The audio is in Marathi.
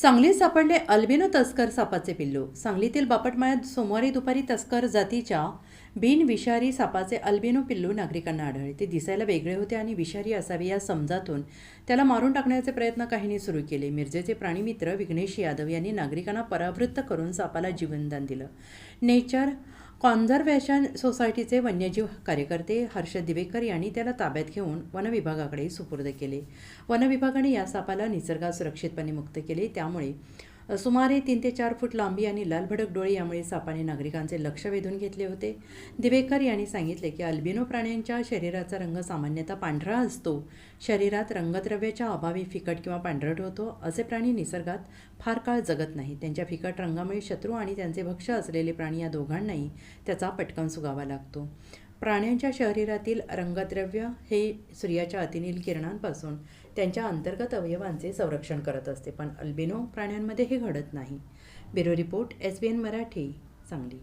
सांगलीत सापडले अल्बिनो तस्कर सापाचे पिल्लू. सांगलीतील बापटमाळ्यात सोमवारी दुपारी तस्कर जातीच्या बिन विषारी सापाचे अल्बिनो पिल्लू नागरिकांना आढळले. ते दिसायला वेगळे होते आणि विषारी असावे या समजातून त्याला मारून टाकण्याचे प्रयत्न काहींनी सुरू केले. मिरजेचे प्राणीमित्र विघ्नेश यादव यांनी नागरिकांना परावृत्त करून सापाला जीवनदान दिलं. नेचर कॉन्झर्वेशन सोसायटीचे वन्यजीव कार्यकर्ते हर्ष दिवेकर यांनी त्याला ताब्यात घेऊन वनविभागाकडे सुपूर्द केले. वनविभागाने या सापाला निसर्गात सुरक्षितपणे मुक्त केले. त्यामुळे सुमारे तीन ते चार फूट लांबी आणि लालभडक डोळे यामुळे सापाने नागरिकांचे लक्ष वेधून घेतले होते. दिवेकर यांनी सांगितले की अल्बिनो प्राण्यांच्या शरीराचा रंग सामान्यतः पांढरा असतो. शरीरात रंगद्रव्याच्या अभावी फिकट किंवा पांढरट होतो. असे प्राणी निसर्गात फार काळ जगत नाही त्यांच्या फिकट रंगामुळे शत्रू आणि त्यांचे भक्ष असलेले प्राणी या दोघांनाही त्याचा पटकन सुगावा लागतो. प्राण्यांच्या शरीरातील रंगद्रव्य हे सूर्याच्या अतिनील किरणांपासून त्यांच्या अंतर्गत अवयवांचे संरक्षण करत असते. पण अल्बिनो प्राण्यांमध्ये हे घडत नाही. Bureau report S B N Marathi Sangli.